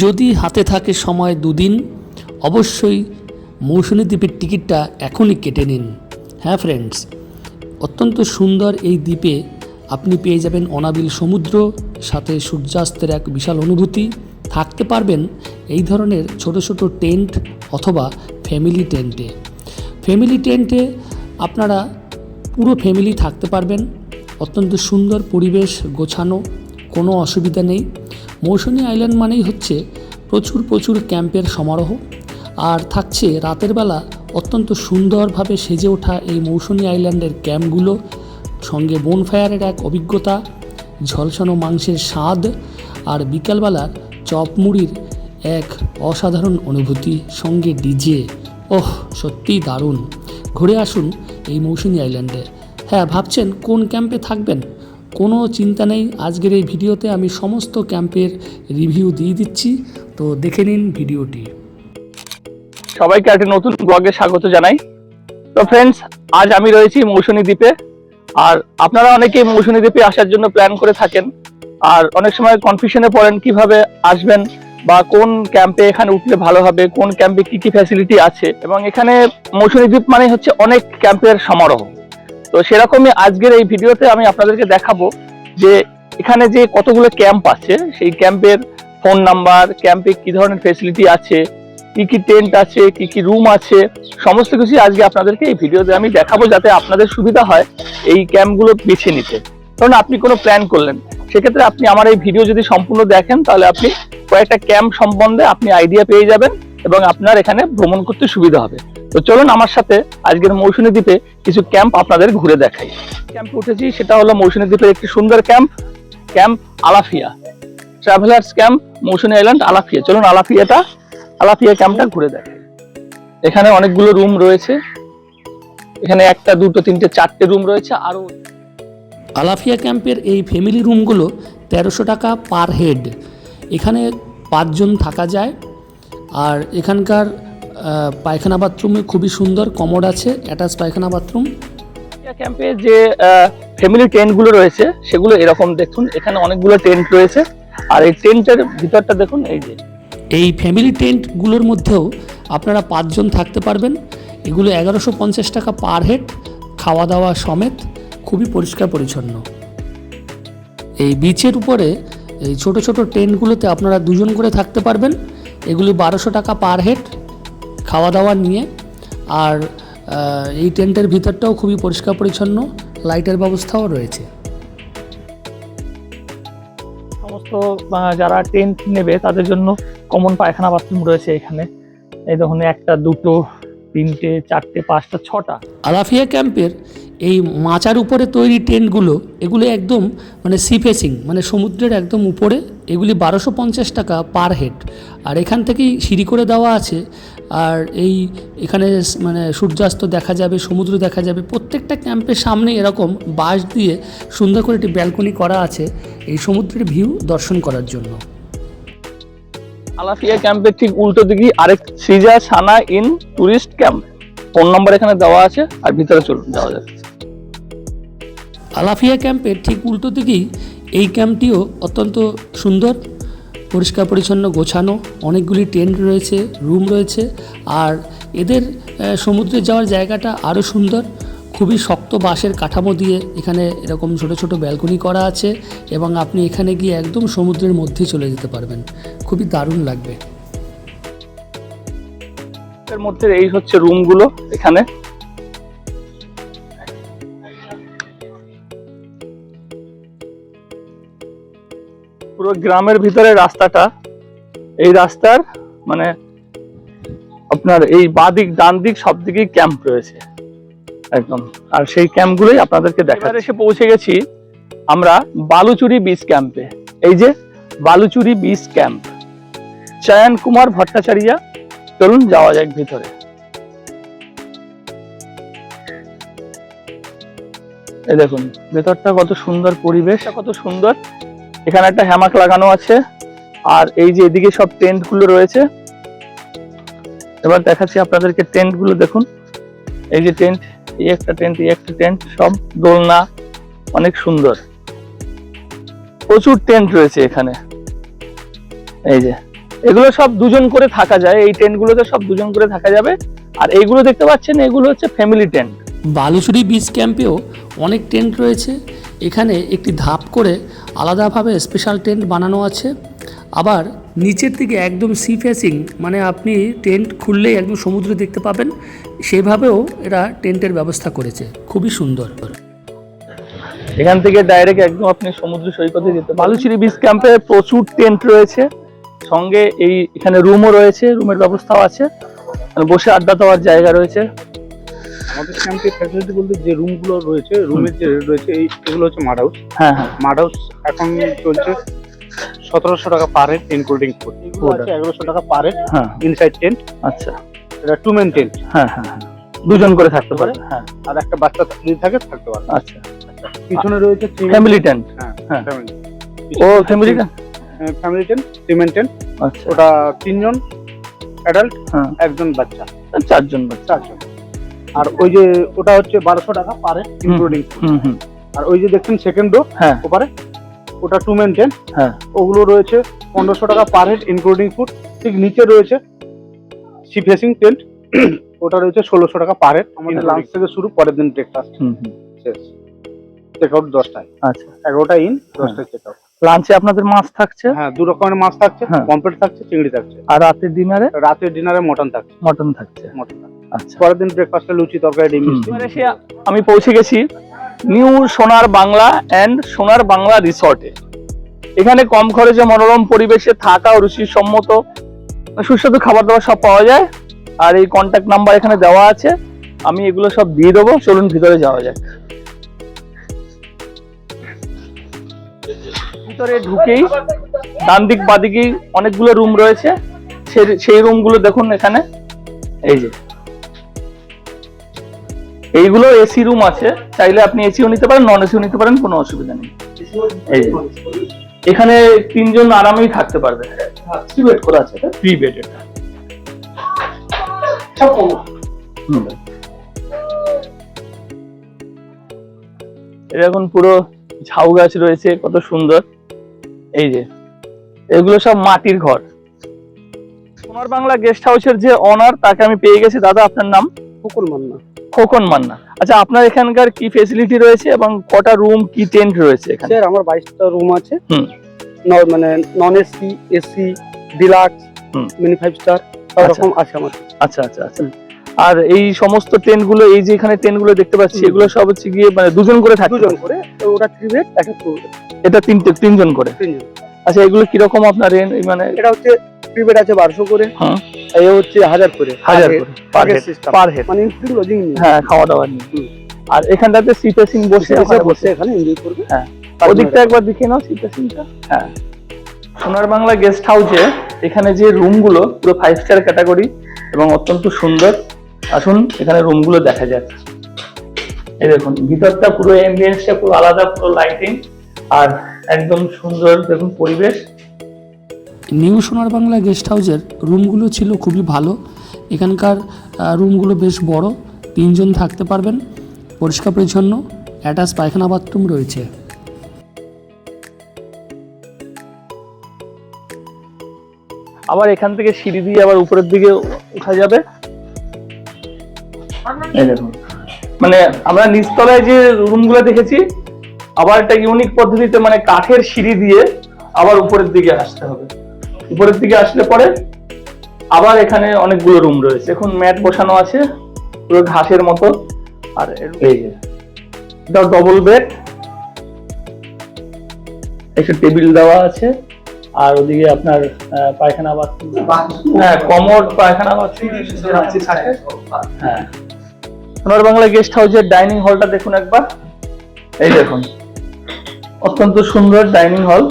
যদি হাতে থাকে সময় দুদিন, অবশ্যই মৌসুমী দ্বীপের টিকিটটা এখনই কেটে নিন। হ্যাঁ ফ্রেন্ডস অত্যন্ত সুন্দর এই দ্বীপে আপনি পেয়ে যাবেন অনাবিল সমুদ্র, সাথে সূর্যাস্তের এক বিশাল অনুভূতি। থাকতে পারবেন এই ধরনের ছোট ছোট টেন্ট অথবা ফ্যামিলি টেন্টে। ফ্যামিলি টেন্টে আপনারা পুরো ফ্যামিলি থাকতে পারবেন। অত্যন্ত সুন্দর পরিবেশ গোছানো, কোনো অসুবিধা নেই। মৌসুমী আইল্যান্ড মানেই হচ্ছে প্রচুর প্রচুর ক্যাম্পের সমারোহ। আর থাকছে রাতের বেলা অত্যন্ত সুন্দরভাবে সেজে ওঠা এই মৌসুমী আইল্যান্ডের ক্যাম্পগুলো, সঙ্গে বনফায়ারের এক অভিজ্ঞতা, ঝলসানো মাংসের স্বাদ, আর বিকালবেলার চপ মুড়ির এক অসাধারণ অনুভূতি সঙ্গে ডিজে। ওহ, সত্যিই দারুণ। ঘুরে আসুন এই মৌসুমী আইল্যান্ডে। হ্যাঁ ভাবছেন কোন ক্যাম্পে থাকবেন? কোনো চিন্তা নেই। আজকের এই ভিডিওতে আমি সমস্ত ক্যাম্পের রিভিউ দিয়ে দিচ্ছি। তো দেখে নিন ভিডিওটি। সবাইকে একটি নতুন ব্লগে স্বাগত জানাই। তো ফ্রেন্ডস আজ আমি রয়েছি মৌসুমী দ্বীপে। আর আপনারা অনেকেই মৌসুমী দ্বীপে আসার জন্য প্ল্যান করে থাকেন। আর অনেক সময় কনফিউশনে পড়েন কীভাবে আসবেন বা কোন ক্যাম্পে এখানে উঠলে ভালো হবে, কোন ক্যাম্পে কি কি ফ্যাসিলিটি আছে। এবং এখানে মৌসুমী দ্বীপ মানে হচ্ছে অনেক ক্যাম্পের সমারোহ। তো সেরকমই আজকের এই ভিডিওতে আমি আপনাদেরকে দেখাবো যে এখানে যে কতগুলো ক্যাম্প আছে, সেই ক্যাম্পের ফোন নাম্বার, ক্যাম্পে কি ধরনের ফেসিলিটি আছে, কি কি টেন্ট আছে, কি কি রুম আছে, সমস্ত কিছু আজকে আপনাদেরকে এই ভিডিওতে আমি দেখাবো যাতে আপনাদের সুবিধা হয় এই ক্যাম্পগুলো বেছে নিতে। কারণ আপনি কোনো প্ল্যান করলেন সেক্ষেত্রে আপনি আমার এই ভিডিও যদি সম্পূর্ণ দেখেন, তাহলে আপনি কয়েকটা ক্যাম্প সম্বন্ধে আপনি আইডিয়া পেয়ে যাবেন এবং আপনার এখানে ভ্রমণ করতে সুবিধা হবে। তো চলুন আমার সাথে আজকের মৌসুমী দ্বীপে কিছু ক্যাম্প আপনাদের ঘুরে দেখাই। ক্যাম্পে উঠেছি, সেটা হলো মৌসুমী দ্বীপের একটি সুন্দর camp camp Alafia. Travellers camp Mousumi island Alafia. চলুন আলাফিয়াটা, আলাফিয়া ক্যাম্পটা ঘুরে দেখাই। এখানে অনেকগুলো রুম রয়েছে। এখানে একটা, দুটো, তিনটে, চারটে রুম রয়েছে আরও আলাফিয়া ক্যাম্পের এই ফ্যামিলি রুমগুলো তেরোশো টাকা পার হেড এখানে পাঁচজন থাকা যায়। আর এখানকার পায়খানা বাথরুমে খুবই সুন্দর কমোড আছে অ্যাটাচ পায়খানা বাথরুম। ক্যাম্পে যে ফ্যামিলি টেন্টগুলো রয়েছে সেগুলো এরকম দেখুন এখানে অনেকগুলো টেন্ট রয়েছে। আর এই টেন্টের ভিতরটা দেখুন এই যে। এই ফ্যামিলি টেন্টগুলোর মধ্যেও আপনারা পাঁচজন থাকতে পারবেন। এগুলো এগারোশো পঞ্চাশ টাকা পার হেড খাওয়া দাওয়া সমেত খুবই পরিষ্কার পরিচ্ছন্ন। এই বিচের উপরে এই ছোট ছোট টেন্টগুলোতে আপনারা দুজন করে থাকতে পারবেন। এগুলি বারোশো টাকা পার হেড খাওয়া দাওয়া নিয়ে আর এই টেন্টের ভিতরটাও খুবই পরিষ্কার পরিচ্ছন্ন লাইটের ব্যবস্থাও রয়েছে। সমস্ত যারা টেন্ট নেবে তাদের জন্য কমন পায়খানা বাথরুম রয়েছে এখানে। এই দেখুন একটা দুটো তিনটে চারটে পাঁচটা ছটা। আলাফিয়া ক্যাম্পের এই মাচার উপরে তৈরি টেন্টগুলো এগুলো একদম মানে সি ফেসিং মানে সমুদ্রের একদম উপরে এগুলি বারোশো পঞ্চাশ টাকা পার হেড। আর এখান থেকেই সিঁড়ি করে দেওয়া আছে আর এই এখানে মানে সূর্যাস্ত দেখা যাবে সমুদ্র দেখা যাবে প্রত্যেকটা ক্যাম্পের সামনে এরকম বাঁশ দিয়ে সুন্দর করে একটি ব্যালকনি করা আছে এই সমুদ্রের ভিউ দর্শন করার জন্য। আলাফিয়া ক্যাম্পের ঠিক উল্টো দিকে আরেক সিজা সানা in tourist camp. Phone number এখানে দেওয়া আছে আর ভিতরে চলুন যাওয়া যাবে আলাফিয়া ক্যাম্পের ঠিক উল্টো দিকেই এই ক্যাম্পটিও অত্যন্ত সুন্দর পরিষ্কার পরিচ্ছন্ন গোছানো, অনেকগুলি টেন্ট রয়েছে, রুম রয়েছে, আর এদের সমুদ্রে যাওয়ার জায়গাটা আরও সুন্দর। খুবই শক্ত বাঁশের কাঠামো দিয়ে এখানে এরকম ছোট ছোট ব্যালকনি করা আছে এবং আপনি এখানে গিয়ে একদম সমুদ্রের মধ্যে চলে যেতে পারবেন। খুবই দারুণ লাগবে। এর মধ্যে এই হচ্ছে রুমগুলো এখানে। পুরো গ্রামের ভিতরে রাস্তাটা। এই রাস্তার মানে আপনার এই বাদিক ডান দিক সব দিকেই ক্যাম্প রয়েছে। একদম। আর সেই ক্যাম্পগুলোই আপনাদেরকে দেখা এসে পৌঁছে গেছি আমরা বালুচুরি বিচ ক্যাম্পে এই যে বালুচুরি বিচ ক্যাম্প চয়ন কুমার ভট্টাচার্যা চলুন যাওয়া যাক ভিতরে। এই দেখুন ভেতরটা কত সুন্দর পরিবেশটা কত সুন্দর। এখানে একটা হ্যামাক লাগানো আছে। আর এই যে এদিকে সব টেন্টগুলো রয়েছে। এবার দেখাচ্ছি আপনাদেরকে টেন্টগুলো দেখুন। এই যে টেন্ট এই একটা টেন্ট এই একটা টেন্ট সব দোলনা, অনেক সুন্দর। প্রচুর টেন্ট রয়েছে এখানে। এই যে, এগুলো সব দুজন করে থাকা যায়। এই টেন্ট গুলোতে সব দুজন করে থাকা যাবে। আর এইগুলো দেখতে পাচ্ছেন, এগুলো হচ্ছে ফ্যামিলি টেন্ট বালুচুরি বিচ ক্যাম্পেও অনেক টেন্ট রয়েছে। এখানে একটি ধাপ করে আলাদাভাবে স্পেশাল টেন্ট বানানো আছে। আবার নিচের দিকে একদম সি ফেসিং মানে আপনি টেন্ট খুললেই একদম সমুদ্র দেখতে পাবেন সেভাবেও এরা টেন্টের ব্যবস্থা করেছে। খুবই সুন্দর। এখান থেকে ডাইরেক্ট একদম আপনি সমুদ্র সৈকতে যেতে বালুচিরি বিচ ক্যাম্পে প্রচুর টেন্ট রয়েছে। সঙ্গে এই এখানে রুমও রয়েছে রুমের ব্যবস্থাও আছে। মানে বসে আড্ডা দেওয়ার জায়গা রয়েছে। আমাদের ক্যাম্পে ফ্যাসিলিটি বলতে যে রুমগুলো রয়েছে রুমের যে রেট রয়েছে এই এগুলো হচ্ছে মাড হাউস হ্যাঁ হ্যাঁ। মাড হাউস এখন চলছে সতেরোশো টাকা পার হেড ইনক্লুডিং ফুড এগারোশো টাকা পার হেড হ্যাঁ। ইনসাইড টেন্ট আচ্ছা। এটা টু মেন টেন্ট হ্যাঁ হ্যাঁ দুজন করে থাকতে পারে। হ্যাঁ। আর একটা বাচ্চা যদি থাকে থাকতে পারে আচ্ছা। পিছনে রয়েছে ফ্যামিলি টেন্ট হ্যাঁ হ্যাঁ। ফ্যামিলি ও family tent family tent cement tent আচ্ছা। ওটা তিনজন অ্যাডাল্ট হ্যাঁ। একজন বাচ্চা। চারজন বাচ্চা। চারজন। আর ওই যে ওটা হচ্ছে বারোশো টাকা পার ইনক্লুডিং হুম হুম আর ওই যে দেখছেন সেকেন্ড ডো হ্যাঁ। ওপারে ওটা টু মেন টেন্ট হ্যাঁ। ওগুলো রয়েছে পনেরোশো টাকা পার হেড ইনক্লুডিং ফুড ঠিক নিচে রয়েছে সি ফেসিং টেন্ট ওটা রয়েছে ষোলোশো টাকা পার হেড আমাদের লাঞ্চ থেকে শুরু পরের দিন ব্রেকফাস্ট শেষ। চেক আউট দশটায়। আচ্ছা। এগারোটা ইন দশটায় চেক আউট লাঞ্চে আপনাদের মাছ থাকছে? হ্যাঁ দু রকমের মাছ থাকছে হ্যাঁ। পম্পলেট থাকছে চিংড়ি থাকছে। আর রাতের ডিনারে রাতের ডিনারে মটন থাকছে। মটন থাকছে। মটন থাকছে। পরের দিন ব্রেকফাস্টে লুচি, তরকারি, ডিম, মিষ্টি। আমি পৌঁছে গেছি নিউ সোনার বাংলা অ্যান্ড সোনার বাংলা রিসর্টে এখানে কম খরচে মনোরম পরিবেশে থাকা ও রুচিসম্মত সুস্বাদু খাবার দাবার সব পাওয়া যায়। আর এই কন্ট্যাক্ট নাম্বার এখানে দেওয়া আছে। আমি এগুলো সব দিয়ে দেবো। চলুন ভিতরে যাওয়া যাক। ভিতরে ঢুকেই ডান দিক বাদিকেই অনেকগুলো রুম রয়েছে। সেই রুমগুলো দেখুন এখানে। এই যে। এইগুলো এসি রুম আছে চাইলে আপনি এসিও নিতে পারেন নন এসিও নিতে পারেন কোনো অসুবিধা নেই। এই এখানে তিনজন আরামেই থাকতে পারবে। থ্রি বেড করা আছে থ্রি বেড এটা। এটা এখন পুরো ঝাউ গাছ রয়েছে কত সুন্দর। এই যে এগুলো সব মাটির ঘর। সোনার বাংলা গেস্ট হাউসের যে অনার তাকে আমি পেয়ে গেছি। দাদা আপনার নাম? কুকুর মান্না। খোকন মান্না। আচ্ছা আপনার এখানকার কি ফেসিলিটি রয়েছে এবং কটা রুম কি টেন্ট রয়েছে এখানে? স্যার আমার বাইশটা রুম আছে। হুম। মানে non AC AC deluxe. Mini five star সব আচ্ছা। রকম আছে আমার। আচ্ছা আচ্ছা আচ্ছা। আর এই সমস্ত টেন্টগুলো এই যে এখানে টেন্টগুলো দেখতে পাচ্ছি এগুলো সব হচ্ছে গিয়ে মানে দুজন করে থাকে দুজন করে তো ওটা থ্রি বেড একটা টু এটা তিনটে তিনজন করে? তিনজন। আচ্ছা এগুলো কীরকম আপনার রেন্ট মানে এটা হচ্ছে থ্রি বেড আছে বারোশো করে। হ্যাঁ। এ হচ্ছে হাজার করে। হাজার করে পার হেড পার হেড মানে ইনক্লুড লজিং হ্যাঁ খাওয়া দাওয়া নিয়ে আর এখানটাতে বসে বসে ওখানে বসে এখানে এনজয় করবে। হ্যাঁ। ওদিকটা একবার দেখে নাও হ্যাঁ। সোনার বাংলা গেস্ট হাউসে এখানে যে রুমগুলো পুরো ফাইভ স্টার ক্যাটাগরি এবং অত্যন্ত সুন্দর। আসুন এখানে রুমগুলো দেখা যাক। এই দেখুন ভিতরটা পুরো এমবিয়েন্সটা পুরো আলাদা পুরো লাইটিং আর একদম সুন্দর দেখুন পরিবেশ। নিউ সোনার বাংলা গেস্ট হাউসের রুমগুলো ছিল খুবই ভালো। এখানকার রুমগুলো বেশ বড়, তিনজন থাকতে পারবেন, পরিষ্কার পরিচ্ছন্ন, অ্যাটাচ পায়খানা বাথরুম রয়েছে। আবার এখান থেকে সিঁড়ি দিয়ে আবার উপরের দিকে উঠা যাবে। মানে আমরা নিচতলায় যে রুমগুলো দেখেছি, আবার একটা ইউনিক পদ্ধতিতে মানে কাঠের সিঁড়ি দিয়ে আবার উপরের দিকে আসতে হবে। উপরের দিকে আসলে পরে আবার এখানে অনেকগুলো রুম রয়েছে। এখন ম্যাট বসানো আছে পুরো ঘাসের মতো। আর এই যে। এটা ডবল বেড একটা টেবিল দেওয়া আছে। আর ওদিকে আপনার পায়খানা বাথরুম হ্যাঁ কমোড পায়খানা বাথরুম থাকে হ্যাঁ। সোনার বাংলা গেস্ট হাউসের ডাইনিং হলটা দেখুন একবার। এই দেখুন। অত্যন্ত সুন্দর ডাইনিং হল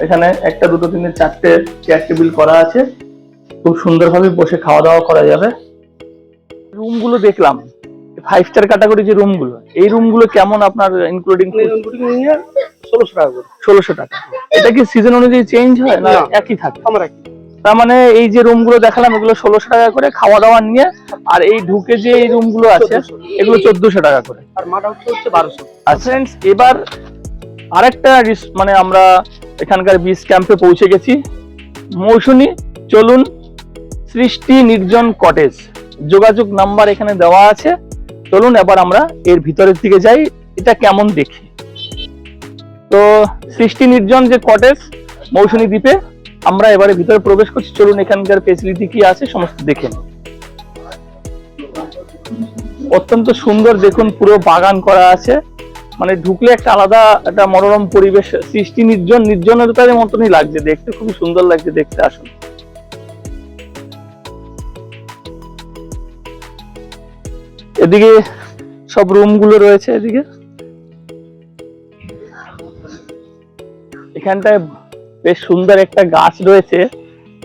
এখানে একটা দুটো তিনটে চারটে চেয়ার টেবিল করা আছে। খুব সুন্দরভাবে বসে খাওয়া দাওয়া করা যাবে। রুমগুলো দেখলাম। ফাইভ স্টার ক্যাটাগরি যে রুমগুলো এই রুমগুলো কেমন আপনার ইনক্লুডিং ষোলোশো টাকা করে। ষোলোশো টাকা। এটা কি সিজন অনুযায়ী চেঞ্জ হয় না। একই থাকে? আমরা তার মানে এই যে রুমগুলো দেখালাম এগুলো ষোলোশো টাকা করে খাওয়া দাওয়া নিয়ে আর এই ঢুকে যে এই রুমগুলো আছে এগুলো চোদ্দশো। টাকা করে। আর মাঠ হাউস হচ্ছে বারোশো। আর ফ্রেন্ডস এবার আরেকটা মানে আমরা এখানকার বিচ ক্যাম্পে পৌঁছে গেছি। মৌসুমী, চলুন, সৃষ্টি নির্জন কটেজ যোগাযোগ নাম্বার এখানে দেওয়া আছে। চলুন, এবার আমরা এর ভিতরের দিকে যাই। এটা কেমন দেখি? তো, সৃষ্টি নির্জন যে কটেজ মৌসুমী দ্বীপে, আমরা এবারে ভিতরে প্রবেশ করছি। চলুন, এখানকার ফেসিলিটি কি আছে, সমস্ত দেখে অত্যন্ত সুন্দর দেখুন, পুরো বাগান করা আছে। মানে ঢুকলে একটা আলাদা একটা মনোরম পরিবেশ, সৃষ্টি নির্জন, নির্জনতার মতনই লাগছে। দেখতে খুব সুন্দর লাগছে দেখতে, আসুন। এদিকে সব রুমগুলো রয়েছে এদিকে। এখানটায় বেশ সুন্দর একটা গাছ রয়েছে,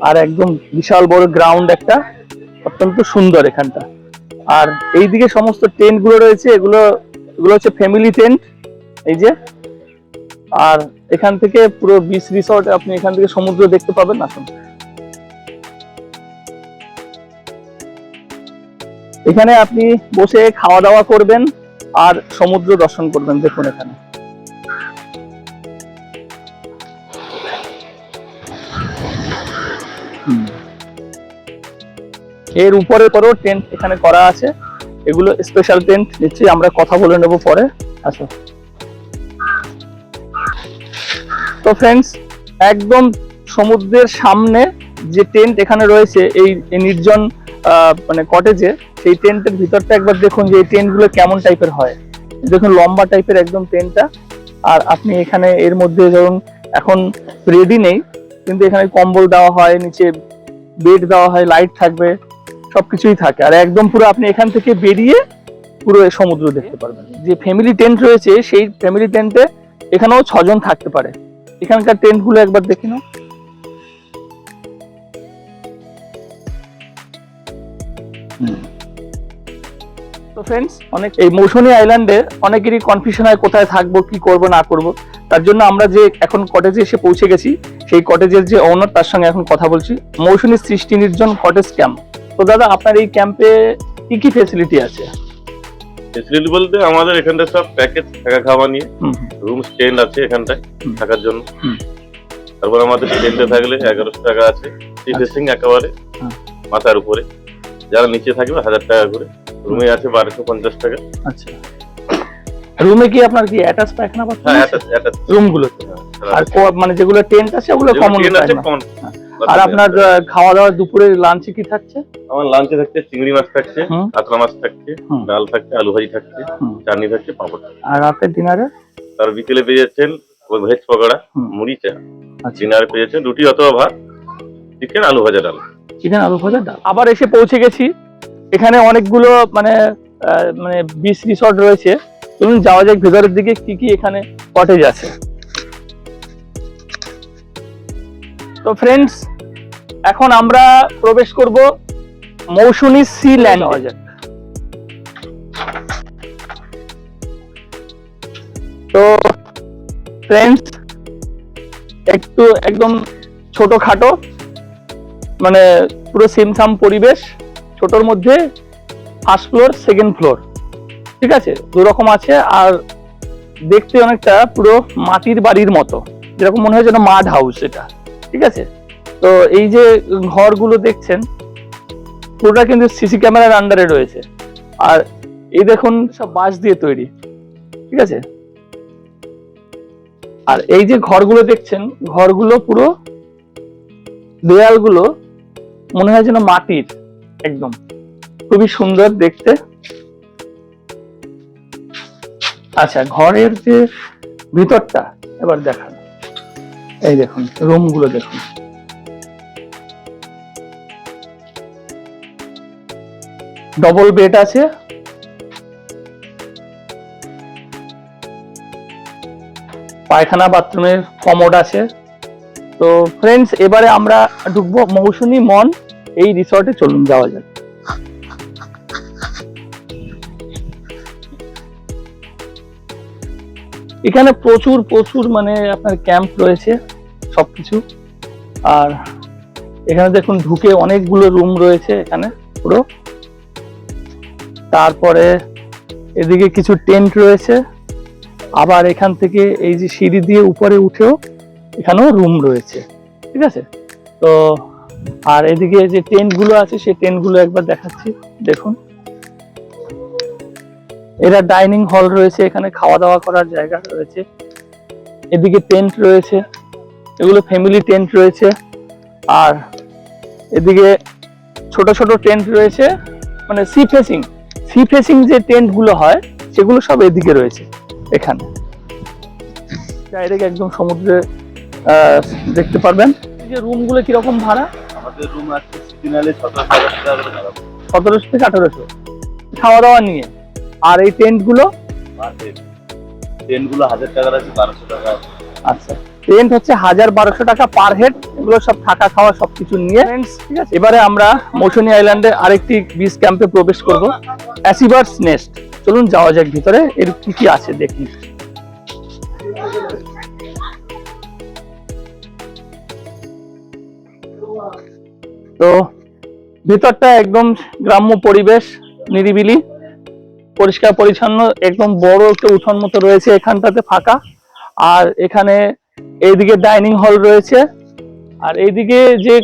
আর একদম বিশাল বড় গ্রাউন্ড একটা, অত্যন্ত সুন্দর এখানটা। আর এইদিকে সমস্ত টেন্টগুলো রয়েছে, এগুলো এগুলো হচ্ছে ফ্যামিলি টেন্ট এই যে। আর এখান থেকে পুরো বিচ রিসর্ট আপনি এখান থেকে সমুদ্র দেখতে পাবেন, আসুন। এখানে আপনি বসে খাওয়া দাওয়া করবেন আর সমুদ্র দর্শন করবেন, দেখুন এখানে। এর উপরে পরেও টেন্ট এখানে করা আছে। এগুলো স্পেশাল টেন্ট নিশ্চয়ই আমরা কথা বলে নেব পরে। আসো। তো ফ্রেন্ডস একদম সমুদ্রের সামনে যে টেন্ট এখানে রয়েছে, এই নির্জন মানে কটেজে সেই টেন্টের ভিতরটা একবার দেখুন যে এই টেন্টগুলো কেমন টাইপের হয়। দেখুন লম্বা টাইপের একদম টেন্টটা আর আপনি এখানে এর মধ্যে ধরুন, এখন রেডি নেই, কিন্তু এখানে কম্বল দেওয়া হয়, নিচে বেড দেওয়া হয় লাইট থাকবে। সবকিছুই থাকে। আর একদম পুরো আপনি এখান থেকে বেরিয়ে পুরো সমুদ্র দেখতে পারবেন। যে ফ্যামিলি টেন্ট রয়েছে, সেই ফ্যামিলি টেন্টে এখানেও ছজন থাকতে পারে। এখানকার টেন্টগুলো একবার দেখে নাও। তো ফ্রেন্ডস অনেক এই মৌসুমী আইল্যান্ডে অনেকেরই কনফিউশন হয় কোথায় থাকব, কি করব, না করব। তার জন্য আমরা যে এখন কটেজে এসে পৌঁছে গেছি, সেই কটেজের যে ওনার তার সঙ্গে এখন কথা বলছি। মৌসুমী সৃষ্টি নির্জন কটেজ ক্যাম্প তো দাদা আপনার এই ক্যাম্পে কি কি ফেসিলিটি আছে? ফেসিলিটি বলতে আমাদের এখানটা সব প্যাকেজ থাকা খাওয়া নিয়ে। রুম স্ট্যান্ড আছে এখানটায় থাকার জন্য। তারপর আমাদের স্ট্যান্ডে থাকলে এগারোশো টাকা আছে। ফেসিং একেবারে হ্যাঁ। মাথার উপরে। যারা নিচে থাকবে হাজার টাকা করে। রুমে আছে বারোশো পঞ্চাশ টাকা। আচ্ছা। রুমে কি আপনার কি অ্যাটাচ পায়খানা হ্যাঁ বাথরুম। রুম গুলোতে হ্যাঁ, আর মানে যেগুলো টেন্ট আছে ওগুলো কমন আছে, common। আর আপনার খাওয়া দাওয়া দুপুরে লাঞ্চে কি থাকছে? আমার লাঞ্চে থাকছে চিংড়ি মাছ থাকছে। কাতলা মাছ থাকছে ডাল থাকছে আলু ভাজি থাকছে চাটনি থাকছে পাঁপড় আর রাতের ডিনারে তার বিকেলে পেয়ে যাচ্ছেন ওই ভেজ পকোড়া। মুড়ি চা। আচ্ছা। ডিনারে পেয়ে যাচ্ছেন রুটি অথবা ভাত চিকেন আলু ভাজা ডাল। চিকেন আলু ভাজা ডাল। আবার এসে পৌঁছে গেছি। এখানে অনেকগুলো মানে মানে বিচ রিসর্ট রয়েছে। চলুন যাওয়া যাক ভেতরের দিকে কি কি এখানে কটেজ আছে। তো ফ্রেন্ডস এখন আমরা প্রবেশ করব মৌসুমী সি ল্যান্ড তো ফ্রেন্ডস একটু একদম ছোটখাটো মানে পুরো সিমসাম পরিবেশ ছোটর মধ্যে ফার্স্ট ফ্লোর সেকেন্ড ফ্লোর ঠিক আছে? দু রকম আছে আর দেখতে অনেকটা পুরো মাটির বাড়ির মতো। যেরকম মনে হয় যেন মাড হাউস এটা। ঠিক আছে? তো এই যে ঘরগুলো দেখছেন, পুরোটা কিন্তু সিসি ক্যামেরার আন্ডারে রয়েছে। আর এই দেখুন, সব বাঁশ দিয়ে তৈরি। ঠিক আছে? আর এই যে ঘরগুলো দেখছেন, ঘরগুলো পুরো দেয়ালগুলো মনে হয় যেন মাটির একদম। খুবই সুন্দর দেখতে। আচ্ছা ঘরের যে ভিতরটা, এবার দেখান। এই দেখুন রুমগুলো দেখুন। ডবল বেড আছে। পায়খানা, বাথরুমের কমোড আছে। তো ফ্রেন্ডস এবারে আমরা ঢুকবো মৌসুমী মন, এই রিসর্টে চলুন, যাওয়া যাক। এখানে প্রচুর প্রচুর মানে আপনার ক্যাম্প রয়েছে, সবকিছু। আর এখানে দেখুন ঢুকে অনেকগুলো রুম রয়েছে এখানে পুরো। তারপরে এদিকে কিছু টেন্ট রয়েছে। আবার এখান থেকে এই যে সিঁড়ি দিয়ে উপরে উঠেও এখানেও রুম রয়েছে, ঠিক আছে? তো আর এদিকে যে টেন্টগুলো আছে, সেই টেন্টগুলো একবার দেখাচ্ছি, দেখুন। এরা ডাইনিং হল রয়েছে এখানে খাওয়া দাওয়া করার জায়গা রয়েছে। এদিকে টেন্ট রয়েছে এগুলো ফ্যামিলি টেন্ট রয়েছে। আর এদিকে ছোট ছোট টেন্ট রয়েছে মানে সি ফেসিং সি ফেসিং যে টেন্টগুলো হয় সেগুলো সব এদিকে রয়েছে এখানে। ডাইরেক্ট একদম সমুদ্রে দেখতে পারবেন। যে রুমগুলো কীরকম ভাড়া? আমাদের রুম আছে সতেরোশো থেকে আঠারোশো। খাওয়া দাওয়া নিয়ে। আর এই টেন্টগুলো? মার্কেট ট্রেনগুলো হাজার টাকার আছে বারোশো টাকা আচ্ছা। রেন্ট হচ্ছে হাজার বারোশো টাকা পার হেড এগুলো সব থাকা খাওয়া সবকিছু নিয়ে। ঠিক আছে? এবারে আমরা মৌসুনী আইল্যান্ডে আরেকটি বিচ ক্যাম্পে প্রবেশ করব। অ্যাসিভার্স নেস্ট চলুন যাওয়া যাক ভিতরে এর কি কি আছে দেখি তো ভিতরটা একদম গ্রাম্য পরিবেশ নিরিবিলি। পরিষ্কার পরিচ্ছন্ন, একদম বড় একটা উঠোন মতো রয়েছে এখানটাতে ফাঁকা। আর এখানে এইদিকে ডাইনিং হল রয়েছে। আর এইদিকে যে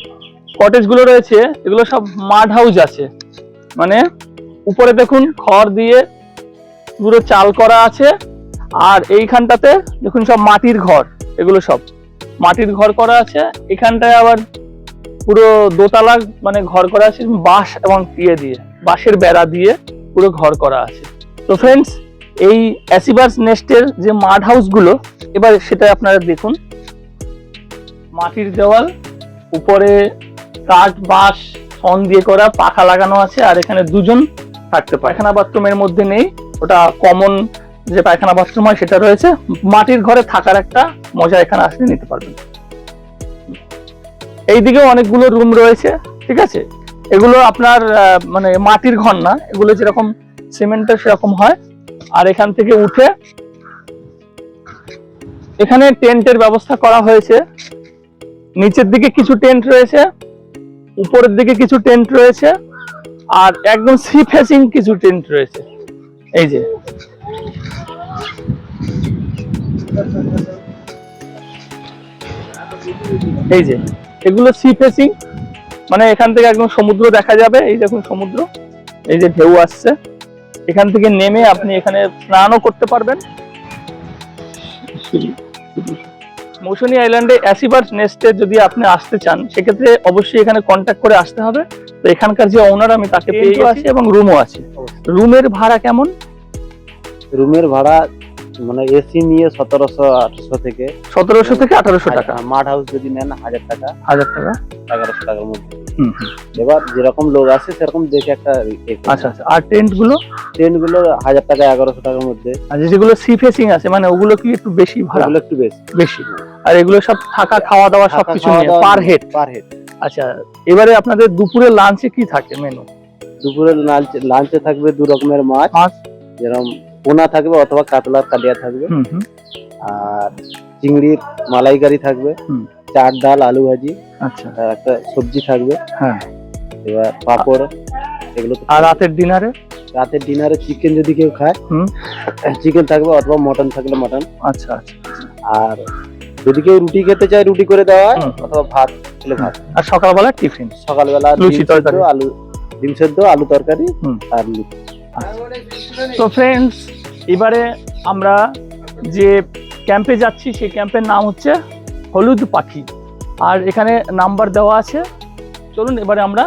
কটেজগুলো রয়েছে, এগুলো সব মাড হাউস আছে। মানে উপরে দেখুন খড় দিয়ে পুরো চাল করা আছে। আর এইখানটাতে দেখুন সব মাটির ঘর, এগুলো সব। মাটির ঘর করা আছে। এখানটায় আবার পুরো দোতলা মানে ঘর করা আছে, বাঁশ এবং ইয়ে দিয়ে, বাঁশের বেড়া দিয়ে। পুরো ঘর করা আছে। তো ফ্রেন্ডস এই অ্যাসিভার্স নেস্টের যে মাড হাউসগুলো, এবার সেটা আপনারা দেখুন। মাটির দেওয়াল, উপরে কাঠ, বাঁশ সন দিয়ে করা, পাখা লাগানো আছে, আর এখানে দুজন থাকতে পায়খানা বাথরুমের মধ্যে নেই, ওটা কমন যে পায়খানা বাথরুম হয়, সেটা রয়েছে। মাটির ঘরে থাকার একটা মজা এখানে আসলে নিতে পারবেন। এইদিকেও অনেকগুলো রুম রয়েছে, ঠিক আছে? এগুলো আপনার মানে মাটির ঘর না, এগুলো যেরকম সিমেন্টের সেরকম হয়। আর এখান থেকে উঠে এখানে টেন্টের ব্যবস্থা করা হয়েছে। নিচের দিকে কিছু টেন্ট রয়েছে, উপরের দিকে কিছু টেন্ট রয়েছে, আর একদম সি ফেসিং কিছু টেন্ট রয়েছে। এই যে। এই যে, এগুলো সি ফেসিং। মানে এখান থেকে একদম সমুদ্র দেখা যাবে এই দেখুন সমুদ্র এই যে ঢেউ আসছে। এখান থেকে নেমে আপনি এখানে স্নানও করতে পারবেন। মৌসুনী আইল্যান্ডে অ্যাসিভার্স নেস্টে যদি আপনি আসতে চান সেক্ষেত্রে অবশ্যই এখানে কন্ট্যাক্ট করে আসতে হবে। তো এখানকার যে ওনার আমি তাকে পেয়ে গেছি এবং রুমও আছে। রুমের ভাড়া কেমন? রুমের ভাড়া মানে এসি নিয়ে সতেরোশো আটশো থেকে সতেরোশো থেকে আঠারোশো টাকা? মাড হাউস যদি নেন হাজার টাকা। হাজার টাকা? এগারোশো টাকার মধ্যে। এবার যেরকম লোক আসে সেরকম দেখে একটা আচ্ছা আচ্ছা। আর টেন্টগুলো? ট্রেনগুলো হাজার টাকা এগারোশো টাকার মধ্যে। আচ্ছা যেগুলো সি ফেসিং আছে মানে ওগুলো কি একটু বেশি ভাড়া? একটু বেশি। বেশি। আর এগুলো সব থাকা খাওয়া দাওয়া সবকিছু নিয়ে পার হেড পার হেড আচ্ছা এবারে আপনাদের দুপুরে লাঞ্চে কি থাকে মেনু দুপুরে লাঞ্চ লাঞ্চে থাকবে দু রকমের মাছ। মাছ? যেরকম পোনা থাকবে অথবা কাতলার কালিয়া থাকবে। আর চিংড়ির মালাইকারি থাকবে। হুম। চার ডাল আলু ভাজি। আচ্ছা। আর একটা সবজি থাকবে। হ্যাঁ। এবার পাঁপড় এগুলো আর রাতের ডিনারে? রাতের ডিনারে চিকেন যদি কেউ খায় হুম। চিকেন থাকবে অথবা মটন থাকলে মটন। আচ্ছা আচ্ছা। আর যদি কেউ রুটি খেতে চায় রুটি করে দেওয়া হয় অথবা ভাত খেলে ভাত। আর সকালবেলা টিফিন? সকালবেলা লুচি তরকারি। আলু ডিম সেদ্ধ আলু তরকারি। আর লুচি। তো ফ্রেন্ডস এবারে আমরা যে ক্যাম্পে যাচ্ছি, সেই ক্যাম্পের নাম হচ্ছে হলুদ পাখি। আর এখানে নাম্বার দেওয়া আছে। চলুন এবারে আমরা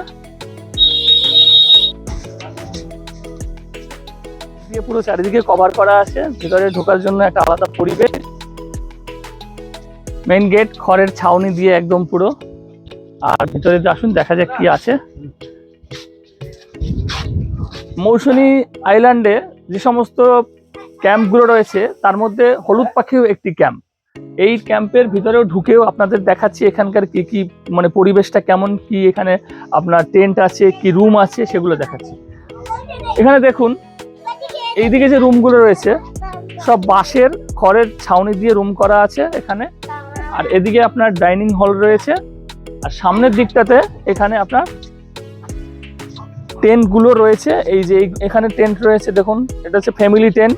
দিয়ে পুরো চারিদিকে কভার করা আছে। ভিতরে ঢোকার জন্য একটা আলাদা পরিবেশ। মেইন গেট খড়ের ছাউনি দিয়ে একদম পুরো। আর ভিতরে আসুন, দেখা যাক কি আছে। মৌসুনী আইল্যান্ডে যে সমস্ত ক্যাম্পগুলো রয়েছে, তার মধ্যে হলুদ পাখিও একটি ক্যাম্প। এই ক্যাম্পের ভিতরেও ঢুকেও আপনাদের দেখাচ্ছি এখানকার কি কি মানে পরিবেশটা কেমন, কি এখানে আপনার টেন্ট আছে, কি রুম আছে, সেগুলো দেখাচ্ছি। এখানে দেখুন, এইদিকে যে রুমগুলো রয়েছে, সব বাঁশের খড়ের ছাউনি দিয়ে রুম করা আছে এখানে। আর এদিকে আপনার ডাইনিং হল রয়েছে। আর সামনের দিকটাতে এখানে আপনার টেন্টগুলো রয়েছে, এই যে এখানে টেন্ট রয়েছে, দেখুন, এটা হচ্ছে ফ্যামিলি টেন্ট।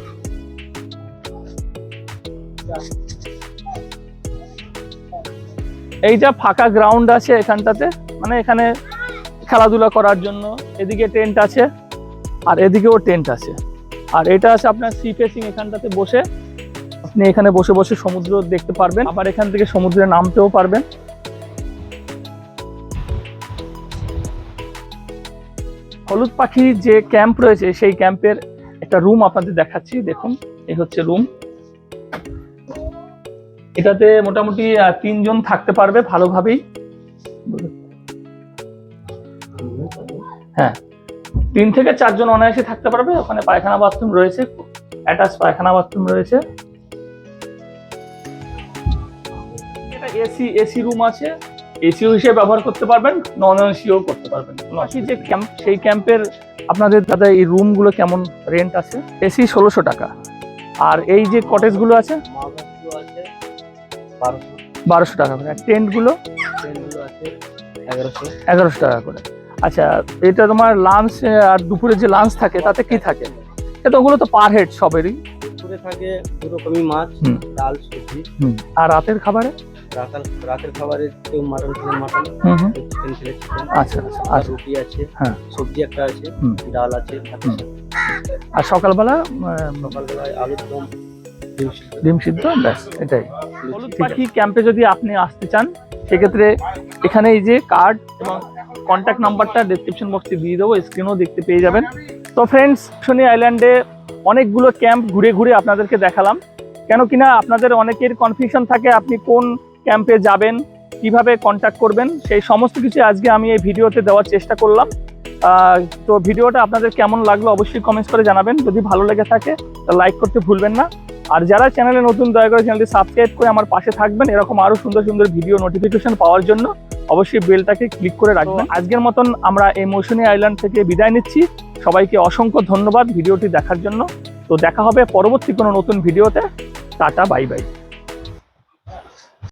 এই এইটা ফাঁকা গ্রাউন্ড আছে এখানটাতে মানে এখানে খেলাধুলা করার জন্য, এদিকে টেন্ট আছে, আর এদিকেও টেন্ট আছে। আর এটা আছে আপনার সি ফেসিং এখানটাতে বসে। আপনি এখানে বসে বসে সমুদ্র দেখতে পারবেন, আবার এখান থেকে সমুদ্রে নামতেও পারবেন। হলুদ পাখির যে ক্যাম্প রয়েছে, সেই ক্যাম্পের একটা রুম আপনাদের দেখাচ্ছি, দেখুন, এই হচ্ছে রুম। এটাতে মোটামুটি তিনজন থাকতে পারবে ভালোভাবেই। হ্যাঁ তিন থেকে চারজন অনায়াসে থাকতে পারবে। ওখানে পায়খানা বাথরুম রয়েছে, অ্যাটাচ পায়খানা বাথরুম রয়েছে। এটা এসি এসি রুম আছে। এসিও হিসেবে ব্যবহার করতে পারবেন নন এসিও করতে পারবেন। বাকি যে ক্যাম্প সেই ক্যাম্পের আপনাদের দাদা এই রুমগুলো কেমন রেন্ট আছে? এসি ষোলোশো টাকা। আর এই যে কটেজগুলো আছে বারোশো টাকা করে। আর টেন্টগুলো এগারোশো। এগারোশো টাকা করে। আচ্ছা এটা তোমার লাঞ্চ আর দুপুরে যে লাঞ্চ থাকে তাতে কি থাকে? এটা ওগুলো তো পার হেড সবেরই। দুপুরে থাকে দু রকমই মাছ ডাল সবজি। আর রাতের খাবারে? রাতের রাতের খাবারে কেউ মাটন খেলে মাটন চিকেন খেলে চিকেন আচ্ছা আচ্ছা আর আচ্ছা রুটি আছে হ্যাঁ। সবজি একটা আছে ডাল আছে। আর সকালবেলা সকালবেলায় আলুর দম ডিম সিদ্ধ। ব্যাস এটাই। হলুদ পাখি ক্যাম্পে যদি আপনি আসতে চান সেক্ষেত্রে এখানে এই যে কার্ড এবং কন্ট্যাক্ট নাম্বারটা ডেসক্রিপশন বক্সে দিয়ে দেবো স্ক্রিনও দেখতে পেয়ে যাবেন তো ফ্রেন্ডস শনি আইল্যান্ডে অনেকগুলো ক্যাম্প ঘুরে ঘুরে আপনাদেরকে দেখালাম কেন কিনা আপনাদের অনেকের কনফিউশন থাকে আপনি কোন ক্যাম্পে যাবেন, কীভাবে কন্ট্যাক্ট করবেন, সেই সমস্ত কিছু আজকে আমি এই ভিডিওতে দেওয়ার চেষ্টা করলাম। তো ভিডিওটা আপনাদের কেমন লাগল অবশ্যই কমেন্টস করে জানাবেন। যদি ভালো লেগে থাকে লাইক করতে ভুলবেন না। আর যারা চ্যানেলে নতুন, দয়া করে চ্যানেলটি সাবস্ক্রাইব করে আমার পাশে থাকবেন। এরকম আরও সুন্দর সুন্দর ভিডিও নোটিফিকেশন পাওয়ার জন্য অবশ্যই বেলটাকে ক্লিক করে রাখবেন। আজকের মতন আমরা এই মৌসুমী আইল্যান্ড থেকে বিদায় নিচ্ছি। সবাইকে অসংখ্য ধন্যবাদ ভিডিওটি দেখার জন্য। তো দেখা হবে পরবর্তী কোনো নতুন ভিডিওতে। Tata bye bye